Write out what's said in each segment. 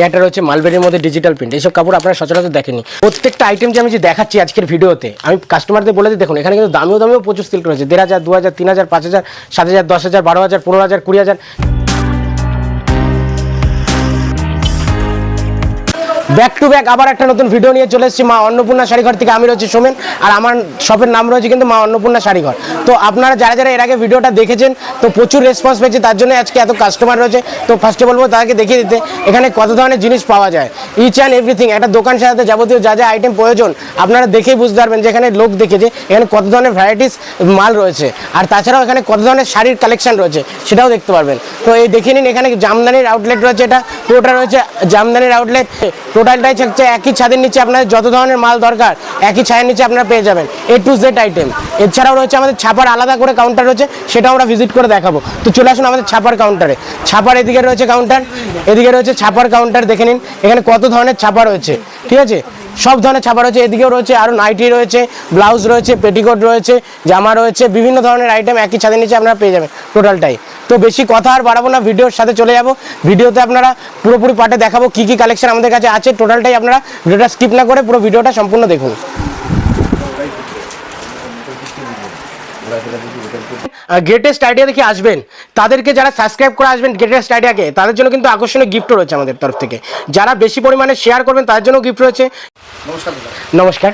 হচ্ছে রয়েছে মালবেরির মধ্যে ডিজিটাল প্রিন্ট এইসব কাপড় আপনারা সচরাচর দেখেনি প্রত্যেকটা আইটেম যে আমি যে দেখাচ্ছি আজকের ভিডিওতে, আমি কাস্টমারদের বলে দিই, দেখুন, এখানে কিন্তু দামিও দামিও প্রচুর সিল্ক রয়েছে। দেড় হাজার, দু হাজার, তিন হাজার, পাঁচ হাজার, সাত হাজার, দশ হাজার, বারো হাজার, পনেরো হাজার, কুড়ি হাজার। ব্যাক টু ব্যাক আবার একটা নতুন ভিডিও নিয়ে চলে এসেছি। মা অন্নপূর্ণা শাড়িঘর থেকে আমি রয়েছি সোমেন, আর আমার শপের নাম রয়েছে কিন্তু মা অন্নপূর্ণা শাড়িঘর। তো আপনারা যারা যারা এর আগে ভিডিওটা দেখেছেন, তো প্রচুর রেসপন্স পেয়েছে, তার জন্য আজকে এত কাস্টমার রয়েছে। তো ফার্স্টে বলব, তাদেরকে দেখিয়ে দিতে, এখানে কত ধরনের জিনিস পাওয়া যায়। ইচ অ্যান্ড এভরিথিং একটা দোকান সাজাতে যাবতীয় যা যা আইটেম প্রয়োজন, আপনারা দেখেই বুঝতে পারবেন যে এখানে লোক দেখেছে, এখানে কত ধরনের ভ্যারাইটিস মাল রয়েছে। আর তাছাড়াও এখানে কত ধরনের শাড়ির কালেকশন রয়েছে, সেটাও দেখতে পারবেন। তো এই দেখে নিন, এখানে জামদানির আউটলেট রয়েছে এটা, পুরোটা রয়েছে জামদানির আউটলেট টোটালটাই হচ্ছে একই ছাদের নিচে আপনার যত ধরনের মাল দরকার, একই ছাদের নিচে আপনারা পেয়ে যাবেন। এ টু জেড আইটেম এছাড়াও রয়েছে আমাদের ছাপার আলাদা করে কাউন্টার রয়েছে, সেটাও আমরা ভিজিট করে দেখাবো। তো চলে আসুন আমাদের ছাপার কাউন্টারে ছাপার এদিকে রয়েছে কাউন্টার এদিকে রয়েছে ছাপার কাউন্টার দেখে নিন, এখানে কত ধরনের ছাপা রয়েছে। ঠিক আছে? সব ধরনের ছাপা রয়েছে। এদিকেও রয়েছে আরও নাইটি রয়েছে, ব্লাউজ রয়েছে, পেটিকোট রয়েছে, জামা রয়েছে, বিভিন্ন ধরনের আইটেম একই ছাদের নিচে আপনারা পেয়ে যাবেন টোটালটাই। তো বেশি কথা আর বাড়াবো না, ভিডিওর সাথে চলে যাব। ভিডিওতে আপনারা পুরোপুরি পার্টে দেখাবো কী কী কালেকশন আমাদের কাছে আছে, টোটালটাই আপনারা ভিডিওটা স্কিপ না করে পুরো ভিডিওটা সম্পূর্ণ দেখুন। গ্রেটেস্ট আইডিয়া দেখে আসবেন তাদেরকে যারা সাবস্ক্রাইব করে আসবেন গ্রেটেস্ট আইডিয়াকে তাদের জন্য কিন্তু আকর্ষণীয় গিফট রয়েছে আমাদের তরফ থেকে। যারা বেশি পরিমাণে শেয়ার করবেন তাদের জন্য গিফট রয়েছে। নমস্কার নমস্কার।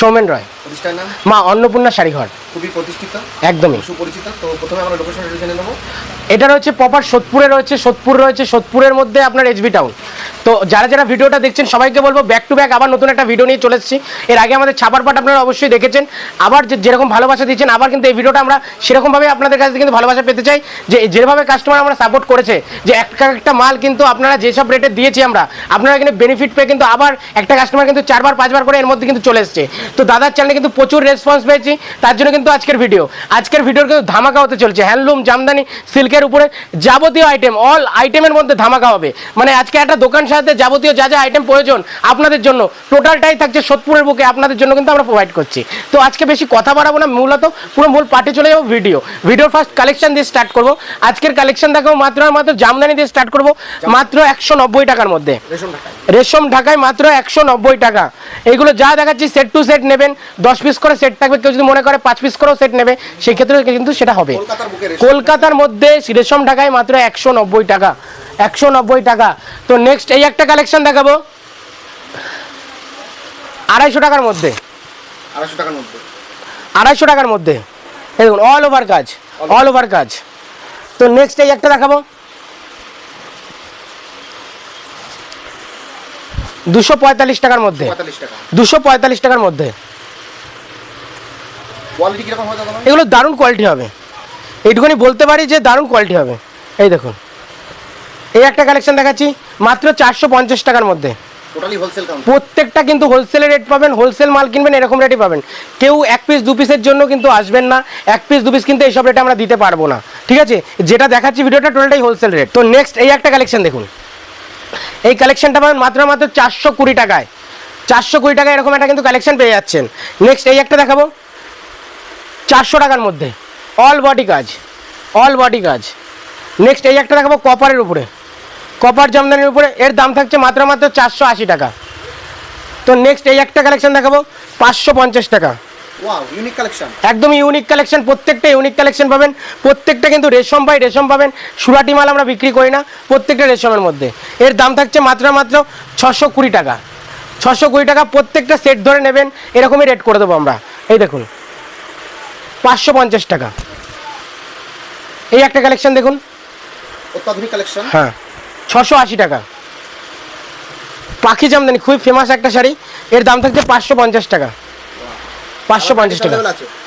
সৌমেন রয়। নাম? মা অন্নপূর্ণা শাড়িঘর। খুবই প্রতিষ্ঠিত। একদমই। সুপরিচিত। তো প্রথমে আমরা লোকেশনটা জেনে নেব। এটা রয়েছে প্রপার সোদপুরে রয়েছে সোদপুর রয়েছে সোদপুরের মধ্যে আপনার এসবি টাউন তো যারা যারা ভিডিওটা দেখছেন সবাইকে বলব ব্যাক টু ব্যাক আবার নতুন একটা ভিডিও নিয়ে চলে এসেছি। এর আগে আমাদের ছাপার পাট আপনারা অবশ্যই দেখেছেন। আবার যে- যেরকম ভালোবাসা দিচ্ছেন আবার কিন্তু এই ভিডিওটা আমরা সেরকমভাবে আপনাদের কাছে কিন্তু ভালোবাসা পেতে চাই। যে যেভাবে কাস্টমার আমরা সাপোর্ট করেছে যে একটা একটা মাল কিন্তু আপনারা যেসব রেটে দিয়েছি আমরা আপনারা কিন্তু বেনিফিট পেয়ে কিন্তু আবার একটা কাস্টমার কিন্তু চারবার পাঁচবার করে এর মধ্যে কিন্তু চলে এসছে। তো দাদার চ্যানেলে কিন্তু প্রচুর রেসপন্স পেয়েছি। তার জন্য কিন্তু আজকের ভিডিও আজকের ভিডিওর কিন্তু ধামাকা হতে চলছে। হ্যান্ডলুম জামদানি সিল্কের উপরে যাবতীয় আইটেম অল আইটেমের মধ্যে ধামাকা হবে। মানে আজকে একটা দোকান সাথে যাবতীয় যা যা আইটেম প্রয়োজন আপনাদের জন্য টোটালটাই থাকছে সোদপুরের বুকে। আপনাদের জন্য কিন্তু আমরা প্রোভাইড করছি। তো আজকে বেশি কথা বাড়াবো না মূলত পুরো মূল পার্টি চলে যাব ভিডিও ভিডিওর ফার্স্ট কালেকশন দিয়ে স্টার্ট করব। আজকের কালেকশন দেখাবো মাত্র মাত্র জামদানি দিয়ে স্টার্ট করব মাত্র একশো নব্বই টাকার মধ্যে। রেশম ঢাকায়। মাত্র একশো নব্বই টাকা। এইগুলো যা দেখাচ্ছি সেট টু সেট নেবেন। দশ পিস করে সেট থাকবে কেউ যদি মনে করে পাঁচ পিস করেও সেট নেবে সেই ক্ষেত্রে কিন্তু সেটা হবে। কলকাতার মধ্যে রেশম ঢাকায় মাত্র একশো নব্বই টাকা একশো নব্বই টাকা। তো নেক্সট এই একটা কালেকশন দেখাবো। আড়াইশো টাকার মধ্যে। আড়াইশো টাকার মধ্যে। আড়াইশো টাকার মধ্যে। দেখুন অল ওভার কাজ অল ওভার কাজ। তো নেক্সট এই একটা দেখাবো। দুশো পঁয়তাল্লিশ টাকার মধ্যে। দুশো পঁয়তাল্লিশ টাকার মধ্যে। কোয়ালিটি কীরকম হয় দাদা এগুলো দারুণ কোয়ালিটি হবে। এইটুকুনি বলতে পারি যে দারুণ কোয়ালিটি হবে। এই দেখুন। এই একটা কালেকশন দেখাচ্ছি মাত্র চারশো পঞ্চাশ টাকার মধ্যে। টোটালি হোলসেল প্রত্যেকটা কিন্তু হোলসেলের রেট পাবেন হোলসেল মাল কিনবেন এরকম রেটই পাবেন। কেউ এক পিস দু পিসের জন্য কিন্তু আসবেন না। এক পিস দু পিস কিন্তু এইসব রেটে আমরা দিতে পারব না। ঠিক আছে? যেটা দেখাচ্ছি ভিডিওটা টোটালটাই হোলসেল রেট তো নেক্সট এই একটা কালেকশন দেখুন। এই কালেকশনটা পাবেন মাত্র মাত্র চারশো কুড়ি টাকায়। চারশো কুড়ি টাকায় এরকম একটা কিন্তু কালেকশন পেয়ে যাচ্ছেন। নেক্সট এই একটা দেখাবো। চারশো টাকার মধ্যে। অল বডি কাজ অল বডি কাজ নেক্সট এই একটা দেখাবো কপারের উপরে। কপার জামদানির উপরে এর দাম থাকছে মাত্র মাত্র চারশো আশি টাকা। তো নেক্সট এই একটা কালেকশন দেখাবো পাঁচশো পঞ্চাশ টাকা। ইউনিক কালেকশন একদম ইউনিক কালেকশন প্রত্যেকটা ইউনিক কালেকশন পাবেন। প্রত্যেকটা কিন্তু রেশম বাই রেশম পাবেন। সুরাটি মাল আমরা বিক্রি করি না প্রত্যেকটা রেশমের মধ্যে। এর দাম থাকছে মাত্র মাত্র ছশো কুড়ি টাকা। ছশো কুড়ি টাকা প্রত্যেকটা সেট ধরে নেবেন এরকমই রেট করে দেবো আমরা। এই দেখুন। পাঁচশো পঞ্চাশ টাকা। এই একটা কালেকশন দেখুন। অত্যাধুনিক কালেকশন হ্যাঁ ছশো আশি টাকা। পাখি জামদানি খুবই ফেমাস একটা শাড়ি। এর দাম থাকছে পাঁচশো পঞ্চাশ টাকা। পাঁচশো পঞ্চাশ টাকা।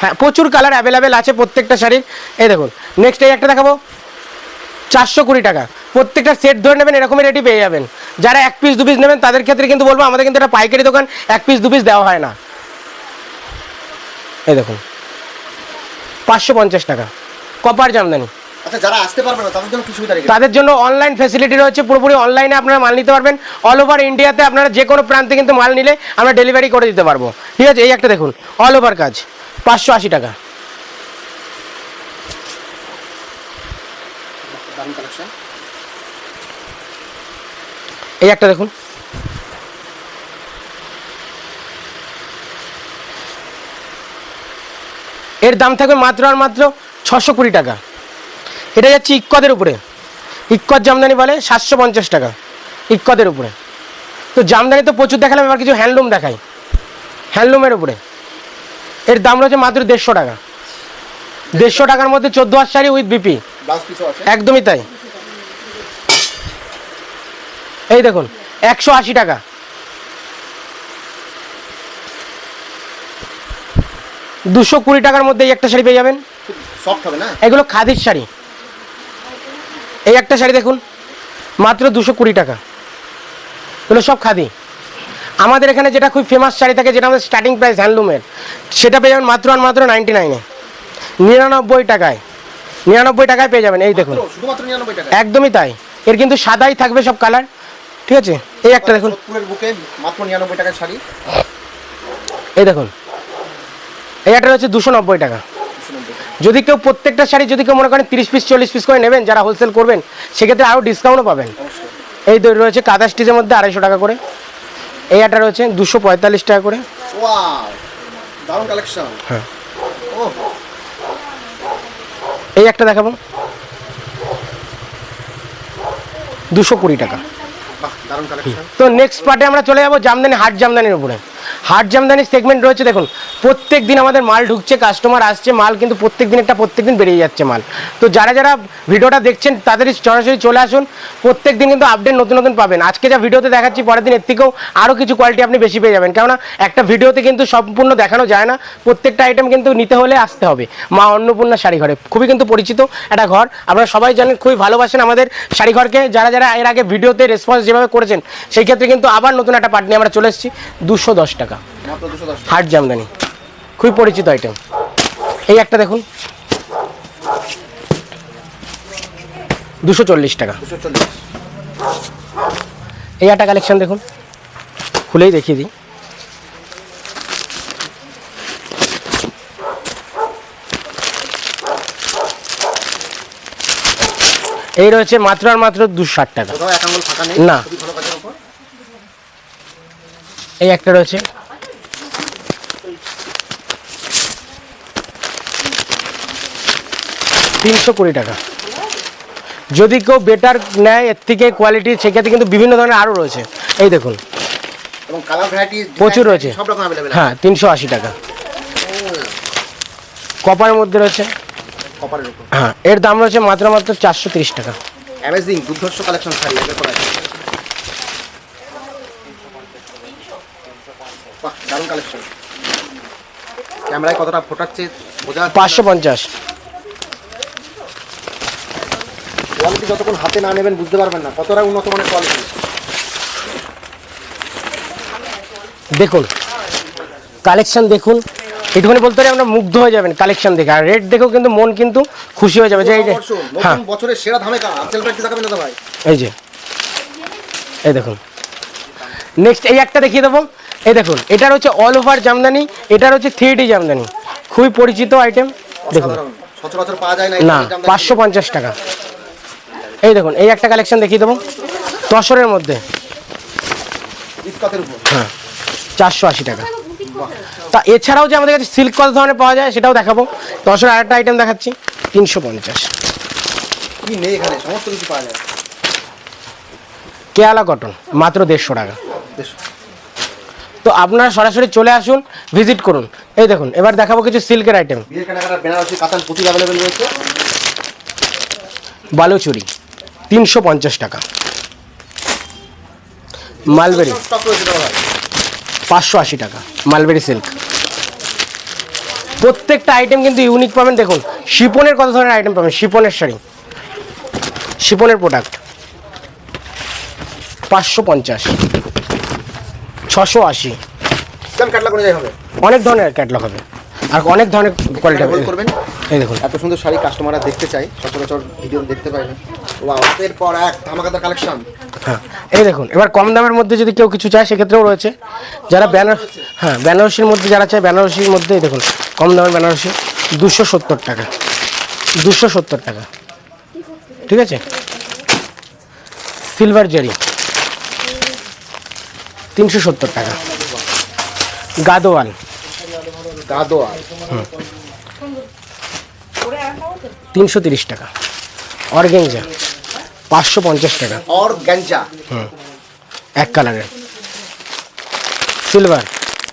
হ্যাঁ প্রচুর কালার অ্যাভেলেবেল আছে প্রত্যেকটা শাড়ির। এই দেখুন নেক্সট এই একটা দেখাবো। চারশো কুড়ি টাকা। প্রত্যেকটা সেট ধরে নেবেন এরকমই রেটই পেয়ে যাবেন। যারা এক পিস দু পিস নেবেন তাদের ক্ষেত্রে কিন্তু বলব আমাদের কিন্তু এটা পাইকারি দোকান এক পিস দু পিস দেওয়া হয় না। এই দেখুন পাঁচশো পঞ্চাশ টাকা। কপার জামদানি আচ্ছা যারা আসতে পারবে না তাদের জন্য কি সুবিধা তাদের জন্য অনলাইন ফ্যাসিলিটি রয়েছে পুরোপুরি অনলাইনে আপনারা মাল নিতে পারবেন। অল ওভার ইন্ডিয়াতে আপনারা যে কোনো প্রান্তে কিন্তু মাল নিলে আমরা ডেলিভারি করে দিতে পারব। ঠিক আছে এই একটা দেখুন অল ওভার কাজ পাঁচশো আশি টাকা। এই একটা দেখুন। এর দাম থাকবে মাত্র আর মাত্র ছশো কুড়ি টাকা। এটা যাচ্ছে ইক্কদের উপরে। ইক্কত জামদানি বলে সাতশো পঞ্চাশ টাকা ইক্কদের উপরে। তো জামদানি তো প্রচুর দেখালাম এবার কিছু হ্যান্ডলুম দেখাই। হ্যান্ডলুমের উপরে। এর দাম রয়েছে মাত্র দেড়শো টাকা। দেড়শো টাকার মধ্যে চোদ্দ হাজার শাড়ি উইথ বিপি একদমই তাই। এই দেখুন একশো আশি টাকা। দুশো কুড়ি টাকার মধ্যে এই একটা শাড়ি পেয়ে যাবেন। সফট হবে না? এগুলো খাদির শাড়ি। এই একটা শাড়ি দেখুন মাত্র দুশো কুড়ি টাকা। এগুলো সব খাদি। আমাদের এখানে যেটা খুব ফেমাস শাড়ি থাকে যেটা আমাদের স্টার্টিং প্রাইস হ্যান্ডলুমের সেটা পেয়ে যাবেন মাত্র আর মাত্র নাইনটি নাইনে নিরানব্বই টাকায় নিরানব্বই টাকায় পেয়ে যাবেন এই দেখুন। একদমই তাই। এর কিন্তু সাদাই থাকবে সব কালার ঠিক আছে? এই একটা দেখুন। বুকে মাত্র নিরানব্বই টাকার শাড়ি। এই দেখুন এই একটা হচ্ছে দুশো নব্বই টাকা। যদি কেউ প্রত্যেকটা শাড়ি যদি কেউ মনে করেন তিরিশ পিস চল্লিশ পিস করে নেবেন যারা হোলসেল করবেন সেক্ষেত্রে আরও ডিসকাউন্টও পাবেন। এই দই রয়েছে কাদা স্টিচের মধ্যে আড়াইশো টাকা করে। এই একটা রয়েছে দুশো পঁয়তাল্লিশ টাকা করে। হ্যাঁ। এই একটা দেখাবো। দুশো কুড়ি টাকা। তো নেক্সট পার্টে আমরা চলে যাব জামদানি হাট জামদানির উপরে। হাট জামদানির সেগমেন্ট রয়েছে, দেখুন। প্রত্যেক দিন আমাদের মাল ঢুকছে কাস্টমার আসছে মাল, কিন্তু প্রত্যেক দিন একটা প্রত্যেক দিন বেরিয়ে যাচ্ছে মাল। তো যারা যারা ভিডিওটা দেখছেন তাদের সরাসরি চলে আসুন। প্রত্যেক দিন কিন্তু আপডেট নতুন নতুন পাবেন। আজকে যা ভিডিওতে দেখাচ্ছি, পরের দিন এর থেকেও আরও কিছু কোয়ালিটি আপনি বেশি পেয়ে যাবেন। কেননা একটা ভিডিওতে কিন্তু সম্পূর্ণ দেখানো যায় না। প্রত্যেকটা আইটেম কিন্তু নিতে হলে আসতে হবে। মা অন্নপূর্ণা শাড়ি ঘরে খুবই কিন্তু পরিচিত একটা ঘর। আপনারা সবাই জানেন, খুবই ভালোবাসেন আমাদের শাড়ি ঘরকে যারা যারা এর আগে ভিডিওতে রেসপন্স যেভাবে করেছেন, সেই ক্ষেত্রে কিন্তু আবার নতুন একটা পার্ট নিয়ে আমরা চলে এসেছি। দুশো দশ টাকা। মাত্র হাট জামদানি। খুবই পরিচিত আইটেম এই একটা দেখুন। দুশো চল্লিশ টাকা। এই একটা কালেকশন দেখুন। খুলেই দেখিয়ে দিই। এই রয়েছে মাত্র আর মাত্র দুশো ষাট টাকা। না। এই একটা রয়েছে তিনশো কুড়ি টাকা। যদি কেউ বেটার নেয় এর থেকে কোয়ালিটি সেক্ষেত্রে কিন্তু বিভিন্ন ধরনের আরও রয়েছে। এই দেখুন। প্রচুর রয়েছে। হ্যাঁ তিনশো আশি টাকা। কপার মধ্যে রয়েছে? হ্যাঁ এর দাম রয়েছে মাত্র মাত্র চারশো তিরিশ টাকা। অ্যামেজিং দুর্ধর্ষ কালেকশন শাড়ি এর করা আছে। বাহ দারুণ কালেকশন ক্যামেরায় কতটা ফোটাচ্ছে বোঝা পাঁচশো পঞ্চাশ। কোয়ালিটি যতক্ষণ হাতে না নেবেন বুঝতে পারবেন না। কতটা উন্নত মানের কোয়ালিটি। দেখুন কালেকশন দেখুন। একটুখানি বলতে পারি আমরা মুগ্ধ হয়ে যাবেন কালেকশন দেখে। আর রেট দেখেও কিন্তু মন কিন্তু খুশি হয়ে যাবে যে এই যে হ্যাঁ। বছরের সেরা ধামাকা দেখাবেন দাদা ভাই? এই যে এই দেখুন। নেক্সট এই একটা দেখিয়ে দেবো। এই দেখুন এটার হচ্ছে অল ওভার জামদানি এটার হচ্ছে থ্রি ডি জামদানি। খুবই পরিচিত আইটেম দেখুন। সচরাচর পাওয়া যায় না। পাঁচশো পঞ্চাশ টাকা। এই দেখুন এই একটা কালেকশন দেখিয়ে দেবো। তসরের মধ্যে। হ্যাঁ চারশো আশি টাকা। তা এছাড়াও যে আমাদের কাছে সিল্ক কত ধরনের পাওয়া যায় সেটাও দেখাবো। দশের আরেকটা আইটেম দেখাচ্ছি তিনশো পঞ্চাশ। কেয়ালা কটন মাত্র দেড়শো টাকা। তো আপনারা সরাসরি চলে আসুন ভিজিট করুন। এই দেখুন এবার দেখাবো কিছু সিল্কের আইটেম বালুচুরি। তিনশো পঞ্চাশ টাকা। মালবেরি। পাঁচশো আশি টাকা মালবেরি সিল্ক। প্রত্যেকটা আইটেম কিন্তু ইউনিক পাবেন। দেখুন শিপনের কত ধরনের আইটেম পাবেন? শিপনের শাড়ি। শিপনের প্রোডাক্ট পাঁচশো পঞ্চাশ ছশো আশি। অনেক ধরনের ক্যাটলগ হবে। আর অনেক ধরনের কোয়ালিটি হবে। করবেন? এই দেখুন। এত সুন্দর শাড়ি কাস্টমাররা দেখতে চাই সচরাচর ভিডিও দেখতে পায় না। ওয়াও এরপর এক ধামাকাদার কালেকশন হ্যাঁ। এই দেখুন এবার কম দামের মধ্যে যদি কেউ কিছু চায় সেক্ষেত্রেও রয়েছে। যারা ব্যানার হ্যাঁ বেনারসির মধ্যে যারা চায় বেনারসির মধ্যে দেখুন কম দামের বেনারসি দুশো সত্তর টাকা। দুশো সত্তর টাকা। ঠিক আছে? সিলভার জারি তিনশো সত্তর টাকা। গাদোয়াল। গাদোয়া তিনশো তিরিশ টাকা। অর্গেঞ্জা। পাঁচশো পঞ্চাশ টাকা और गंजा এক কালারের সিলভার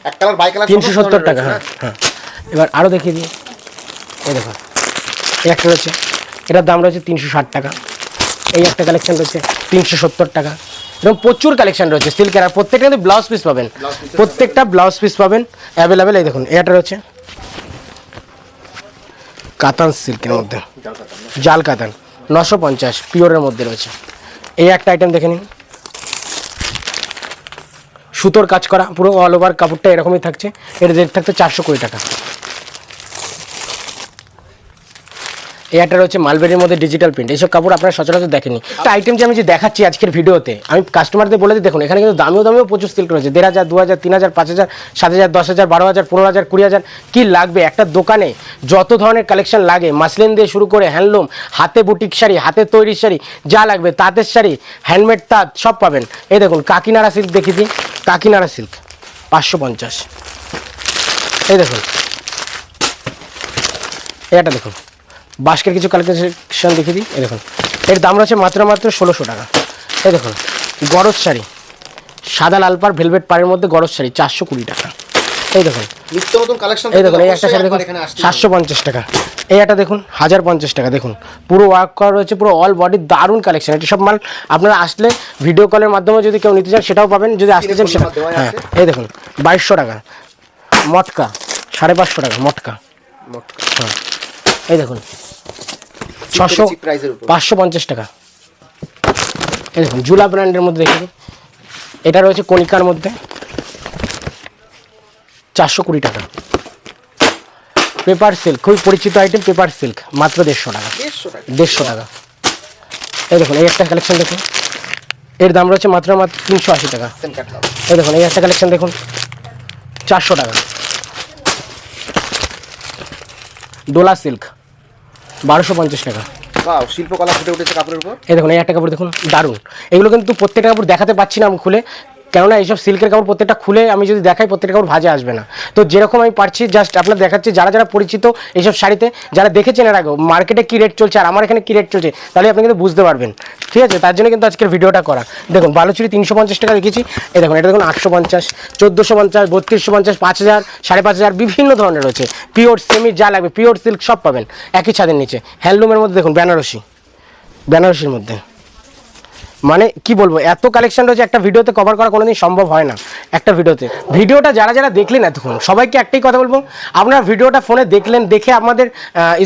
এক কালার বাই কালার তিনশো সত্তর টাকা হ্যাঁ হ্যাঁ এবার আরও দেখিয়ে দিই এই দেখো এই একটা রয়েছে এটার দাম রয়েছে তিনশো ষাট টাকা এই একটা কালেকশন রয়েছে তিনশো সত্তর টাকা এরকম প্রচুর কালেকশন রয়েছে সিল্কের আর প্রত্যেকটা কিন্তু ব্লাউজ পিস পাবেন Blouse piece এর প্রত্যেকটা ব্লাউজ পিস পাবেন অ্যাভেলেবেল এই দেখুন এটা রয়েছে কাতান সিল্কের মধ্যে জাল কাতান নশো পঞ্চাশ, পিওরের মধ্যে রয়েছে। এই একটা আইটেম দেখে নিন। সুতোর কাজ করা, পুরো অল ওভার কাপড়টা এরকমই থাকছে। এর রেট থাকছে চারশো কুড়ি টাকা। এই একটা মালবেরির মধ্যে ডিজিটাল প্রিন্ট এইসব কাপড় আপনারা সচরাচর দেখেনি একটা আইটেম যে আমি যে দেখাচ্ছি আজকের ভিডিওতে, আমি কাস্টমারদের বলে দিই, দেখুন, এখানে কিন্তু দামিও দামিও প্রচুর সিল্ক রয়েছে দেড় হাজার, দু হাজার, তিন হাজার, পাঁচ হাজার, সাত হাজার, দশ হাজার, বারো হাজার, পনেরো হাজার, কুড়ি হাজার, কী লাগবে? একটা দোকানে যত ধরনের কালেকশন লাগে, মাসলিন দিয়ে শুরু করে হ্যান্ডলুম হাতে বুটিক শাড়ি, হাতে তৈরি শাড়ি, যা লাগবে, তাঁতের শাড়ি হ্যান্ডমেড তাঁত, সব পাবেন। এই দেখুন, কাকিনাড়া সিল্ক দেখি দিই। কাকিনাড়া সিল্ক পাঁচশো পঞ্চাশ। এই দেখুন। এটা দেখুন। বাস্কের কিছু কালেকশন দেখে দিই। এই দেখুন। এর দাম রয়েছে মাত্র মাত্র ষোলোশো টাকা। এই দেখুন গরজ শাড়ি সাদা লাল পাড় ভেলভেট পাড়ের মধ্যে গরজ শাড়ি চারশো কুড়ি টাকা। এই দেখুন নিত্য নতুন কালেকশন এই দেখুন এই একটা শাড়ি দেখুন সাতশো পঞ্চাশ টাকা। এই একটা দেখুন হাজার পঞ্চাশ টাকা। দেখুন পুরো ওয়ার্ক করা রয়েছে পুরো অল বডি দারুণ কালেকশন এটি সব মাল আপনারা আসলে ভিডিও কলের মাধ্যমে যদি কেউ নিতে চান সেটাও পাবেন। যদি আসতে চান সেটা হ্যাঁ এই দেখুন বাইশশো টাকা। মটকা সাড়ে পাঁচশো টাকা মটকা। হ্যাঁ। এই দেখুন। ছশো। পাঁচশো পঞ্চাশ টাকা। এই দেখুন জুলা ব্র্যান্ডের মধ্যে দেখে এটা রয়েছে কণিকার মধ্যে। চারশো কুড়ি টাকা। পেপার সিল্ক খুবই পরিচিত আইটেম পেপার সিল্ক মাত্র দেড়শো টাকা। দেড়শো টাকা। এই দেখুন এই একটা কালেকশন দেখুন। এর দাম রয়েছে মাত্র মাত্র তিনশো আশি টাকা। এই দেখুন এই একটা কালেকশন দেখুন। চারশো টাকা। ডোলা সিল্ক। বারোশো পঞ্চাশ টাকা। শিল্পকলা ফুটে উঠেছে কাপড়ের উপর। এই দেখুন এই একটা কাপড় দেখুন দারুণ। এগুলো কিন্তু প্রত্যেকটা কাপড় দেখাতে পাচ্ছি না আমি খুলে। কেননা এইসব সিল্কের কাপড় প্রত্যেকটা খুলে আমি যদি দেখাই, প্রত্যেকটা কাপড় ভাজে আসবে না। তো যেরকম আমি পারছি জাস্ট আপনার দেখাচ্ছি, যারা যারা পরিচিত এইসব শাড়িতে, যারা দেখেছেন এর আগে মার্কেটে কী রেট চলছে আর আমার এখানে কী রেট চলছে, তাহলে আপনি কিন্তু বুঝতে পারবেন। ঠিক আছে? তার জন্য কিন্তু আজকের ভিডিওটা করা। দেখুন, বালুচুরি তিনশো পঞ্চাশ টাকা দেখেছি। এই দেখুন, এটা দেখুন আটশো পঞ্চাশ, চোদ্দোশো পঞ্চাশ, বত্রিশশো পঞ্চাশ, পাঁচ হাজার, সাড়ে পাঁচ হাজার, বিভিন্ন ধরনের রয়েছে। পিওর সেমি যা লাগবে পিওর সিল্ক সব পাবেন। একই ছাদের নিচে। হ্যান্ডলুমের মধ্যে দেখুন, বেনারসি। বেনারসির মধ্যে। মানে কি বলব, এত কালেকশন রয়েছে, একটা ভিডিওতে কভার করা কোনোদিন সম্ভব হয় না, একটা ভিডিওতে ভিডিওটা যারা যারা দেখলেন এতক্ষণ সবাইকে একটাই কথা বলব, আপনারা ভিডিওটা ফোনে দেখলেন, দেখে আমাদের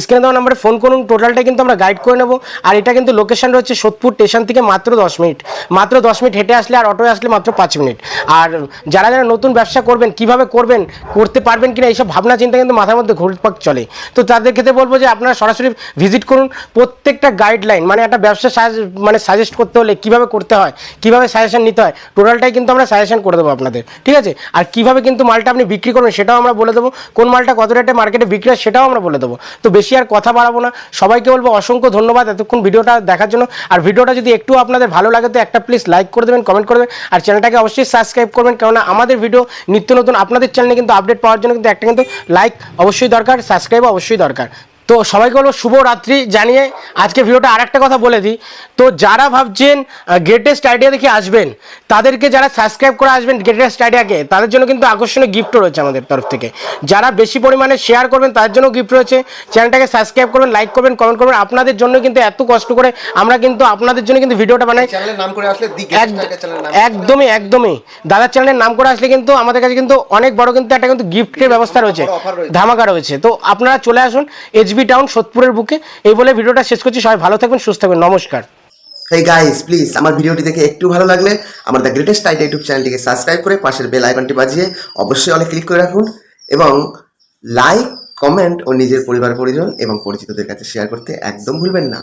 স্ক্রিনে দেওয়া নাম্বারে ফোন করুন টোটালটা কিন্তু আমরা গাইড করে নেব, আর এটা কিন্তু লোকেশন রয়েছে সোদপুর স্টেশন থেকে মাত্র দশ মিনিট মাত্র দশ মিনিট হেঁটে আসলে আর অটোয় আসলে মাত্র পাঁচ মিনিট আর যারা যারা নতুন ব্যবসা করবেন, কীভাবে করবেন, করতে পারবেন কিনা, এইসব ভাবনা চিন্তা কিন্তু মাথার মধ্যে ঘুরপাক চলে। তো তাদের ক্ষেত্রে বলব যে আপনারা সরাসরি ভিজিট করুন, প্রত্যেকটা গাইডলাইন মানে একটা ব্যবসা মানে সাজেস্ট করতে হলে কীভাবে করতে হয়, কীভাবে সাজেশন নিতে হয় টোটালটাই কিন্তু আমরা সাজেশন করে দেবো আপনাদের, ঠিক আছে? আর কীভাবে কিন্তু মালটা আপনি বিক্রি করবেন সেটাও আমরা বলে দেবো, কোন মালটা কত রেটে মার্কেটে বিক্রি হয় সেটাও আমরা বলে দেবো। তো বেশি আর কথা বাড়াবো না, সবাইকে বলব অসংখ্য ধন্যবাদ এতক্ষণ ভিডিওটা দেখার জন্য। আর ভিডিওটা যদি একটু আপনাদের ভালো লাগে, তো একটা প্লিজ লাইক করে দেবেন কমেন্ট করে দেবেন, আর চ্যানেলটাকে অবশ্যই সাবস্ক্রাইব করবেন, কেননা আমাদের ভিডিও নিত্য নতুন আপনাদের চ্যানেলে কিন্তু আপডেট পাওয়ার জন্য কিন্তু একটা কিন্তু লাইক অবশ্যই দরকার সাবস্ক্রাইব অবশ্যই দরকার। তো সবাইকে বলব শুভ রাত্রি জানিয়ে আজকে ভিডিওটা আর একটা কথা বলে দিই। তো যারা ভাবছেন গ্রেটেস্ট আইডিয়া দেখে আসবেন তাদেরকে যারা সাবস্ক্রাইব করে আসবেন গ্রেটেস্ট আইডিয়াকে তাদের জন্য কিন্তু আকর্ষণীয় গিফটও রয়েছে আমাদের তরফ থেকে। যারা বেশি পরিমাণে শেয়ার করবেন তাদের জন্য গিফট রয়েছে। চ্যানেলটাকে সাবস্ক্রাইব করবেন লাইক করবেন কমেন্ট করবেন। আপনাদের জন্য কিন্তু এত কষ্ট করে আমরা কিন্তু আপনাদের জন্য কিন্তু ভিডিওটা বানাই। একদমই একদমই। দাদার চ্যানেলের নাম করে আসলে কিন্তু আমাদের কাছে কিন্তু অনেক বড় কিন্তু একটা কিন্তু গিফটের ব্যবস্থা রয়েছে। রয়েছে। ধামাকা রয়েছে। তো আপনারা চলে আসুন এইচবি টাউন সোদপুরের বুকে। এই বলে ভিডিওটা শেষ করছি। সবাই ভালো থাকবেন, সুস্থ থাকবেন। নমস্কার। এই গাইস প্লিজ আমার ভিডিওটি দেখে একটু ভালো লাগলে আমার দ্য গ্রেটেস্ট আইডিয়া ইউটিউব চ্যানেলটিকে সাবস্ক্রাইব করে পাশের বেল আইকনটি বাজিয়ে অবশ্যই অনেক ক্লিক করে রাখুন এবং লাইক, কমেন্ট ও নিজের পরিবার পরিজন এবং পরিচিতদের কাছে শেয়ার করতে একদম ভুলবেন না।